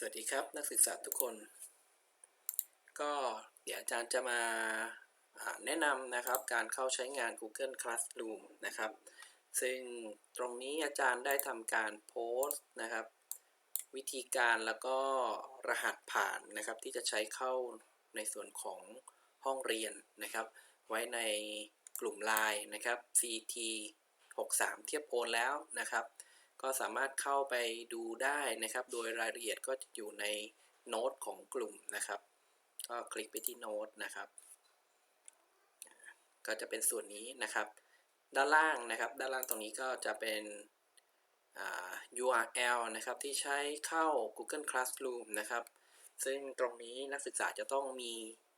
สวัสดีครับนักศึกษาทุกคน ก็เดี๋ยวอาจารย์จะมาแนะนำนะครับการเข้าใช้งาน Google Classroom นะครับ ซึ่งตรงนี้อาจารย์ได้ทำการโพสต์นะครับ วิธีการแล้วก็รหัสผ่านนะครับ ที่จะใช้เข้าในส่วนของห้องเรียนนะครับ ไว้ในกลุ่ม Line นะครับ CT 63 เทียบโอนแล้วนะครับ ก็สามารถเข้าไปดูได้นะครับ โดยรายละเอียดก็จะอยู่ในโน้ตของกลุ่มนะครับ ก็คลิกไปที่โน้ตนะครับ ก็จะเป็นส่วนนี้นะครับ ด้านล่างนะครับ ด้านล่างตรงนี้ก็จะเป็น URL นะครับที่ใช้เข้า Google Classroom นะครับ ซึ่งตรงนี้นักศึกษาจะต้องมี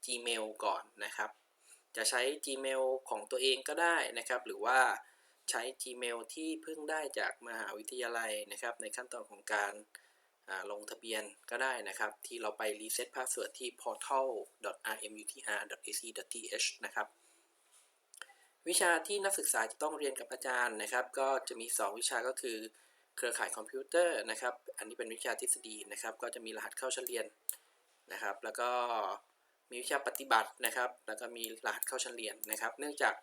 Gmail ก่อนนะครับ จะใช้ Gmail ของตัวเองก็ได้นะครับ หรือว่า ใช้ Gmail ที่เพิ่งได้จากมหาวิทยาลัยนะครับ ในขั้นตอนของการาลงทะเบียนก็ได้นะครับ ที่เราไป reset password ที่ portal.rmutr.ac.th นะครับ วิชาที่นักศึกษาจะต้องเรียนกับอาจารย์นะครับ ก็จะมี 2 วิชาก็คือ เครือข่ายคอมพิวเตอร์นะครับ อันนี้เป็นวิชาทฤษฎีนะครับ ก็จะมีรหัสเข้าชั้นเรียนนะครับ แล้วก็มีวิชาปฏิบัตินะครับ แล้วก็มีรหัสเข้าชั้นเรียนนะครับ เนื่องจาก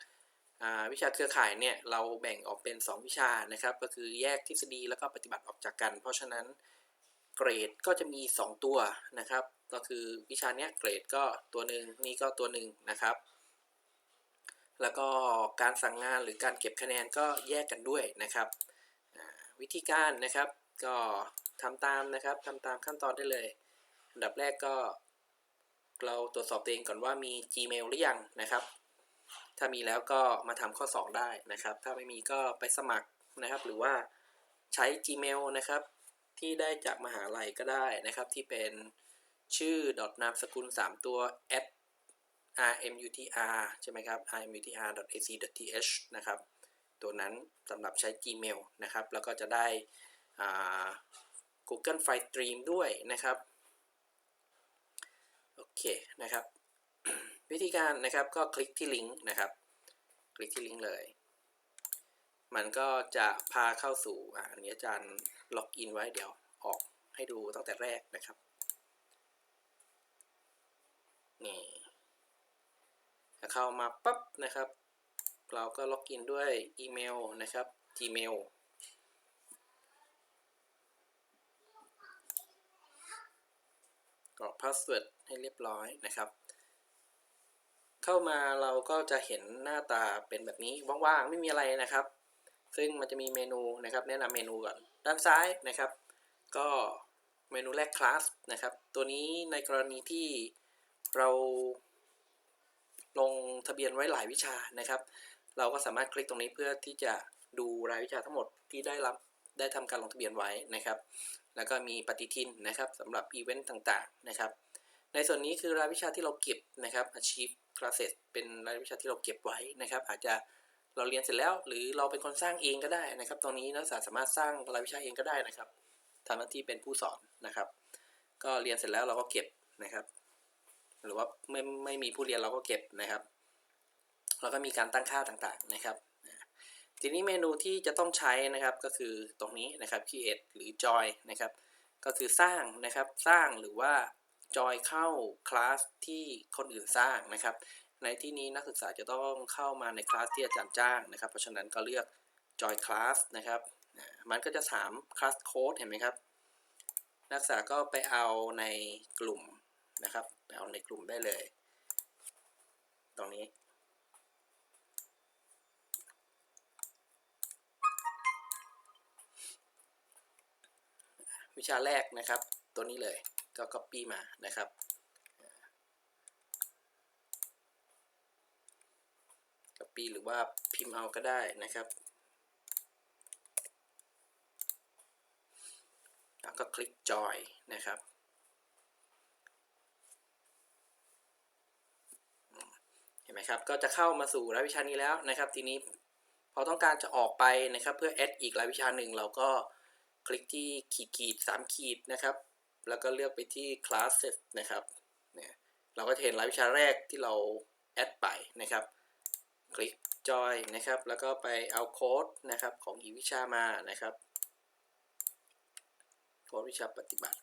วิชาเครือข่ายเนี่ยเราแบ่งออกเป็น 2 วิชานะครับ ก็คือแยกทฤษฎีแล้วก็ปฏิบัติออกจากกัน เพราะฉะนั้นเกรดก็จะมี 2 ตัวนะครับ ก็คือวิชาเนี้ยเกรดก็ตัวหนึ่งนี่ก็ตัวหนึ่งนะครับ แล้วก็การสั่งงานหรือการเก็บคะแนนก็แยกกันด้วยนะครับวิธีการนะครับก็ทำตามนะครับทำตามขั้นตอนได้เลย อันดับแรกก็เราตรวจสอบตัวเองก่อนว่ามี Gmail หรือยังนะครับ ถ้ามีแล้วก็มาทำข้อ 2 ได้นะครับ ถ้าไม่มีก็ไปสมัครนะครับ หรือว่าใช้ Gmail นะครับ ที่ได้จากมหาลัยก็ได้นะครับ ที่เป็นชื่อ นามสกุล 3 ตัว at rmutr ใช่ไหมครับ rmutr.ac.th นะครับ ตัวนั้นสำหรับใช้ Gmail นะครับ แล้วก็จะได้ Google File Stream ด้วยนะครับ โอเคนะครับ วิธีการนะครับก็คลิกที่ลิงก์นะครับ คลิกที่ลิงก์เลย มันก็จะพาเข้าสู่อ่าอันนี้อาจารย์ล็อกอินไว้เดี๋ยวออกให้ดูตั้งแต่แรกนะครับนี่เข้ามาปั๊บนะครับ เราก็ล็อกอินด้วยอีเมลนะครับ Gmail กรอกพาสเวิร์ดให้เรียบร้อยนะครับ เข้ามาเราก็จะเห็นหน้าตาเป็นแบบนี้ว่างๆไม่มีอะไรนะครับ ซึ่งมันจะมีเมนูนะครับ แนะนำเมนูก่อนด้านซ้ายนะครับ ก็เมนูแรกคลาสนะครับ ตัวนี้ในกรณีที่เราลงทะเบียนไว้หลายวิชานะครับ เราก็สามารถคลิกตรงนี้เพื่อที่จะดูรายวิชาทั้งหมดที่ได้รับได้ทำการลงทะเบียนไว้นะครับ แล้วก็มีปฏิทินนะครับสำหรับอีเวนต์ต่างๆนะครับ ในส่วนนี้คือรายวิชาที่เราเก็บนะครับ achieve classes เป็นรายวิชาที่เราเก็บไว้นะครับ อาจจะเราเรียนเสร็จแล้ว หรือเราเป็นคนสร้างเองก็ได้นะครับตรงนี้นักศึกษาสามารถสร้างรายวิชาเองก็ได้นะครับทำหน้าที่เป็นผู้สอนนะครับ ก็เรียนเสร็จแล้วเราก็เก็บนะครับ หรือว่าไม่ไม่มีผู้เรียนเราก็เก็บนะครับแล้วก็มีการตั้งค่าต่างๆนะครับ ทีนี้เมนูที่จะต้องใช้นะครับก็คือตรงนี้นะครับ create หรือ join นะครับ ก็คือสร้างนะครับ สร้างหรือว่า join เข้าคลาสที่คนอื่นสร้างนะครับ ในที่นี้นักศึกษาจะต้องเข้ามาในคลาสที่อาจารย์จ้างนะครับ เพราะฉะนั้นก็เลือก join class นะครับ มันก็จะถาม class code เห็นไหมครับ นักศึกษาก็ไปเอาในกลุ่มนะครับไปเอาในกลุ่มได้เลย ตรงนี้ วิชาแรกนะครับ ตัวนี้เลย ก็ copy มานะครับ copy หรือว่าพิมพ์เอาก็ได้นะครับ แล้วก็คลิก join นะครับเห็นไหมครับ ก็จะเข้ามาสู่รายวิชานี้แล้วนะครับ ทีนี้พอต้องการจะออกไปนะครับ เพื่อ add อีกรายวิชาหนึ่งเราก็คลิกที่ขีดขีดสามขีดนะครับ แล้วก็เลือกไปที่ classes นะครับเนี่ยเราก็จะเห็นรายวิชาแรกที่เราแอดไปนะครับ คลิกจอยนะครับ แล้วก็ไปเอาโค้ดนะครับของอีวิชามานะครับ โค้ดวิชาปฏิบัติ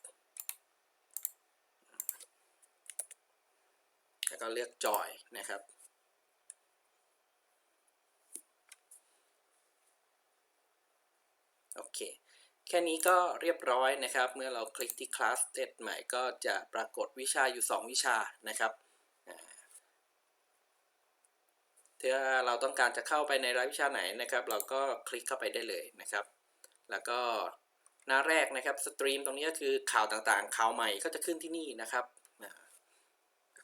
แล้วก็เลือกจอยนะครับโอเค แค่นี้ก็เรียบร้อยนะครับ เมื่อเราคลิกที่ class set ใหม่ก็จะปรากฏวิชาอยู่ 2 วิชานะครับถ้าเราต้องการจะเข้าไปในรายวิชาไหนนะครับ เราก็คลิกเข้าไปได้เลยนะครับ แล้วก็หน้าแรกนะครับสตรีมตรงนี้ก็คือข่าวต่างๆ ข่าวใหม่ก็จะขึ้นที่นี่นะครับ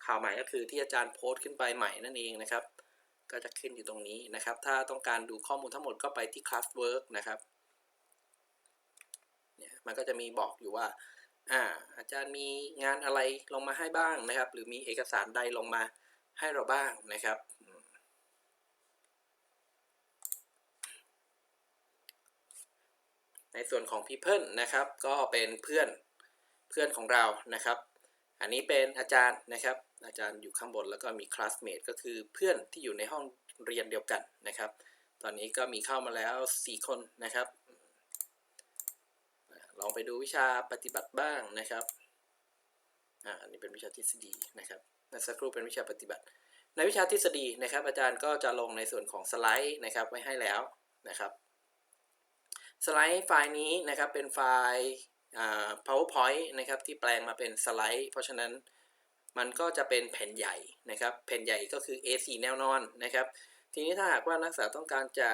ข่าวใหม่ก็คือที่อาจารย์โพสต์ขึ้นไปใหม่นั่นเองนะครับ ก็จะขึ้นอยู่ตรงนี้นะครับ ถ้าต้องการดูข้อมูลทั้งหมดก็ไปที่ classwork นะครับ มันก็จะมีบอกอยู่ว่าอ่าอาจารย์มีงานอะไรลงมาให้บ้างนะครับ หรือมีเอกสารใดลงมาให้เราบ้างนะครับ ในส่วนของ people นะครับ ก็เป็นเพื่อนเพื่อนของเรานะครับ อันนี้เป็นอาจารย์นะครับ อาจารย์อยู่ข้างบนแล้วก็มี classmate ก็คือเพื่อนที่อยู่ในห้องเรียนเดียวกันนะครับ ตอนนี้ก็มีเข้ามาแล้ว 4 คนนะครับ ลองไปดูวิชาปฏิบัติบ้างนะครับอ่านนี้เป็นวิชาทฤษฎีนะครับนักสักครู่เป็นวิชาปฏิบัติ ในวิชาทฤษฎีนะครับ อาจารย์ก็จะลงในส่วนของสไลด์นะครับไว้ให้แล้วนะครับสไลด์ไฟล์นี้นะครับเป็นไฟล์ powerpoint นะครับที่แปลงมาเป็นสไลด์ เพราะฉะนั้นมันก็จะเป็นแผ่นใหญ่นะครับ แผ่นใหญ่ก็คือ A4 แนวนอนนะครับ ทีนี้ถ้าหากว่านักศึกษาต้องการจะ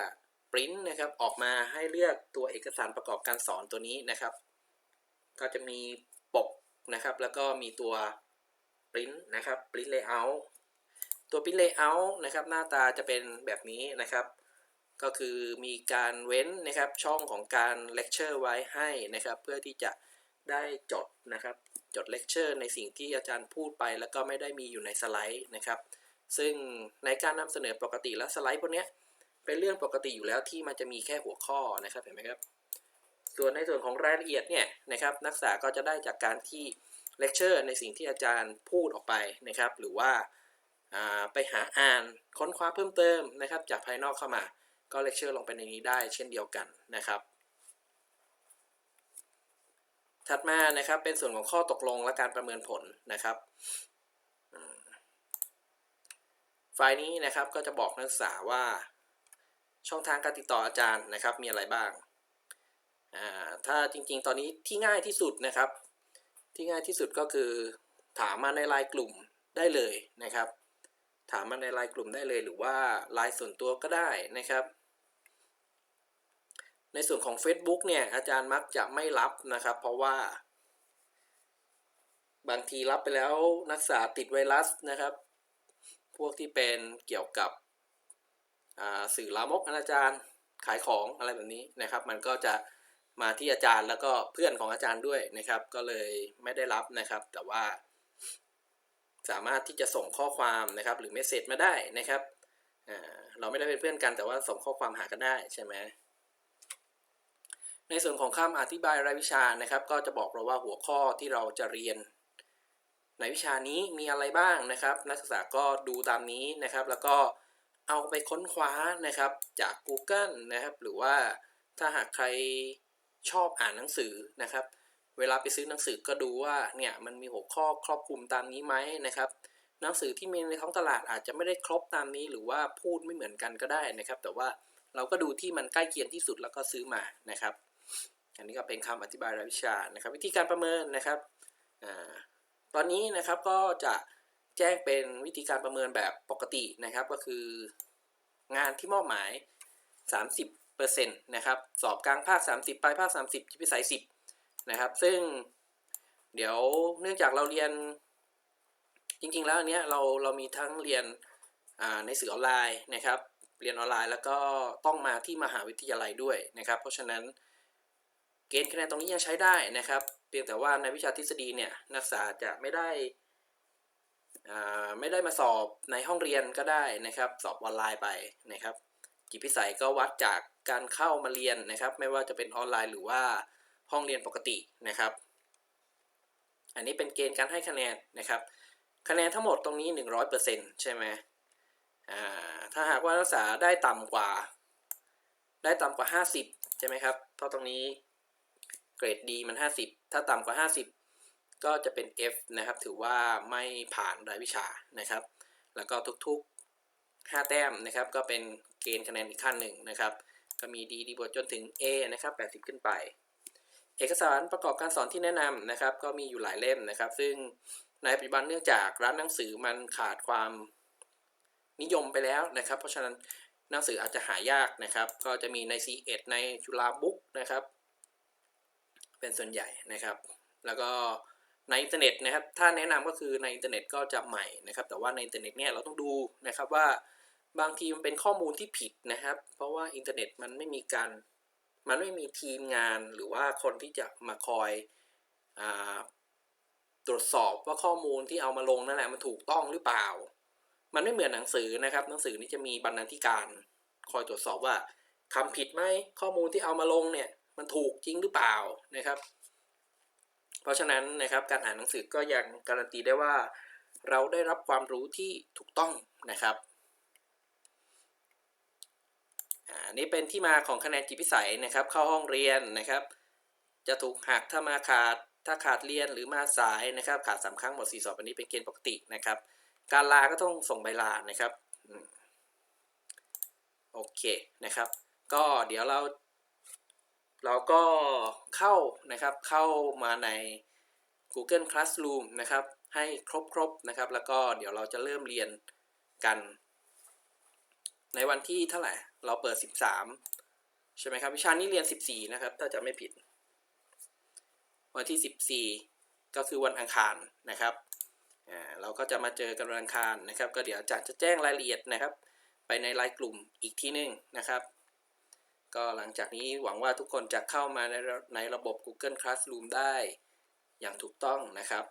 ปริ้นนะครับออกมาให้เลือกตัวเอกสารประกอบการสอนตัวนี้นะครับ ก็จะมีปกนะครับ แล้วก็มีตัวปริ้นนะครับปริ้นเลเยอร์ตัวปริ้นเลเยอร์นะครับ หน้าตาจะเป็นแบบนี้นะครับ ก็คือมีการเว้นนะครับช่องของการเลคเชอร์ไว้ให้นะครับ เพื่อที่จะได้จดนะครับ จดเลคเชอร์ในสิ่งที่อาจารย์พูดไป แล้วก็ไม่ได้มีอยู่ในสไลด์นะครับ ซึ่งในการนำเสนอปกติแล้วสไลด์พวกเนี้ย เป็นเรื่องปกติอยู่แล้วที่มันจะมีแค่หัวข้อนะครับเห็นไหมครับ ส่วนในส่วนของรายละเอียดเนี่ยนะครับ นักศึกษาก็จะได้จากการที่เลคเชอร์ในสิ่งที่อาจารย์พูดออกไปนะครับ หรือว่าไปหาอ่านค้นคว้าเพิ่มเติมนะครับ จากภายนอกเข้ามาก็เลคเชอร์ลงไปในนี้ได้เช่นเดียวกันนะครับ ถัดมานะครับเป็นส่วนของข้อตกลงและการประเมินผลนะครับไฟล์นี้นะครับก็จะบอกนักศึกษาว่า ช่องทางการติดต่ออาจารย์นะครับ มีอะไรบ้างถ้าจริงๆ ตอนนี้ที่ง่ายที่สุดนะครับ ที่ง่ายที่สุดก็คือถามมาในไลน์กลุ่มได้เลยนะครับ ถามมาในไลน์กลุ่มได้เลยหรือว่าไลน์ส่วนตัวก็ได้นะครับ ในส่วนของ Facebook เนี่ยอาจารย์มักจะไม่รับนะครับ เพราะว่า บางทีรับไปแล้วนักศึกษาติดไวรัสนะครับ พวกที่เป็นเกี่ยวกับ สื่อลามกอนาจารขายของอะไรแบบนี้นะครับ มันก็จะมาที่อาจารย์แล้วก็เพื่อนของอาจารย์ด้วยนะครับ ก็เลยไม่ได้รับนะครับ แต่ว่า สามารถที่จะส่งข้อความนะครับ หรือเมสเซจมาได้นะครับเราไม่ได้เป็นเพื่อนกันแต่ว่าส่งข้อความหากันได้ใช่ไหมในส่วนของคำอธิบายรายวิชานะครับ ก็จะบอกเราว่าหัวข้อที่เราจะเรียน ในวิชานี้มีอะไรบ้างนะครับ นักศึกษาก็ดูตามนี้นะครับ แล้วก็ เอาไปค้นคว้านะครับจาก Google นะครับ หรือว่าถ้าหากใครชอบอ่านหนังสือนะครับ เวลาไปซื้อหนังสือก็ดูว่าเนี่ยมันมีหัวข้อครอบคลุมตามนี้ไหมนะครับ หนังสือที่มีในท้องตลาดอาจจะไม่ได้ครบตามนี้ หรือว่าพูดไม่เหมือนกันก็ได้นะครับ แต่ว่าเราก็ดูที่มันใกล้เคียงที่สุดแล้วก็ซื้อมานะครับ อันนี้ก็เป็นคำอธิบายรายวิชานะครับ วิธีการประเมินนะครับอตอนนี้นะครับก็จะ แจ้งเป็นวิธีการประเมินแบบปกตินะครับ ก็คืองานที่มอบหมาย 30%นะครับสอบกลางภาค 30 ปลายภาค 30ที่พิสัย10นะครับ ซึ่งเดี๋ยวเนื่องจากเราเรียนจริง ๆ แล้วอันเนี้ยเราเรามีทั้งเรียนในสื่อออนไลน์นะครับ เรียนออนไลน์แล้วก็ต้องมาที่มหาวิทยาลัยด้วยนะครับ เพราะฉะนั้นเกณฑ์คะแนนตรงนี้ยังใช้ได้นะครับ เพียงแต่ว่าในวิชาทฤษฎีเนี่ยนักศึกษาจะไม่ได้ ไม่ได้มาสอบในห้องเรียนก็ได้นะครับ สอบออนไลน์ไปนะครับ จิตพิสัยก็วัดจากการเข้ามาเรียนนะครับ ไม่ว่าจะเป็นออนไลน์หรือว่าห้องเรียนปกตินะครับ อันนี้เป็นเกณฑ์การให้คะแนนนะครับ คะแนนทั้งหมดตรงนี้ 100%ใช่ไหมถ้าหากว่านักศึกษาได้ต่ำกว่า ได้ต่ำกว่า 50 ใช่ไหมครับ เพราะตรงนี้เกรดดีมัน 50 ถ้าต่ำกว่า 50 ก็จะเป็น F นะครับ ถือว่าไม่ผ่านรายวิชานะครับ แล้วก็ทุกๆ 5 แต้มนะครับ ก็เป็นเกณฑ์คะแนนอีกขั้นหนึ่งนะครับ ก็มีดีดีบวกจนถึง A นะครับ 80 ขึ้นไป เอกสารประกอบการสอนที่แนะนำนะครับ ก็มีอยู่หลายเล่มนะครับ ซึ่งในปัจจุบันเนื่องจากร้านหนังสือมันขาดความนิยมไปแล้วนะครับ เพราะฉะนั้นหนังสืออาจจะหายากนะครับ ก็จะมีใน C1 ในจุฬาบุ๊กนะครับ เป็นส่วนใหญ่นะครับ แล้วก็ ในอินเทอร์เน็ตนะครับ ถ้าแนะนำก็คือในอินเทอร์เน็ตก็จะใหม่นะครับ แต่ว่าในอินเทอร์เน็ตเนี่ยเราต้องดูนะครับว่าบางทีมันเป็นข้อมูลที่ผิดนะครับ เพราะว่าอินเทอร์เน็ตมันไม่มีการ มันไม่มีทีมงานหรือว่าคนที่จะมาคอยอตรวจสอบว่าข้อมูลที่เอามาลงนั่นแหละมันถูกต้องหรือเปล่า มันไม่เหมือนหนังสือนะครับ หนังสือนี่จะมีบรรณาธิการคอยตรวจสอบว่าทำผิดไหมข้อมูลที่เอามาลงเนี่ยมันถูกจริงหรือเปล่านะครับ เพราะฉะนั้นนะครับการอ่านหนังสือก็ยังการันตีได้ว่า เราได้รับความรู้ที่ถูกต้องนะครับอันนี้เป็นที่มาของคะแนนจิตพิสัยนะครับ เข้าห้องเรียนนะครับ จะถูกหักถ้ามาขาดถ้าขาดเรียนหรือมาสายนะครับ ขาดสามครั้งหมดสี่สอบอันนี้เป็นเกณฑ์ปกตินะครับ การลาก็ต้องส่งใบลานะครับโอเคนะครับ ก็เดี๋ยวเรา เราก็เข้านะครับเข้ามาใน Google Classroom นะครับ ให้ครบๆนะครับ แล้วก็เดี๋ยวเราจะเริ่มเรียนกัน ในวันที่เท่าไหร่ เราเปิด 13 ใช่ไหมครับ วิชานี้เรียน 14 นะครับ ถ้าจะไม่ผิด วันที่ 14 ก็คือวันอังคารนะครับเราก็จะมาเจอกันวันอังคารนะครับ ก็เดี๋ยวอาจารย์จะแจ้งรายละเอียดนะครับ ไปในไลน์กลุ่มอีกที่หนึ่งนะครับ ก็หลังจากนี้หวังว่าทุกคนจะเข้ามาในในระบบ Google Classroom ได้อย่างถูกต้องนะครับ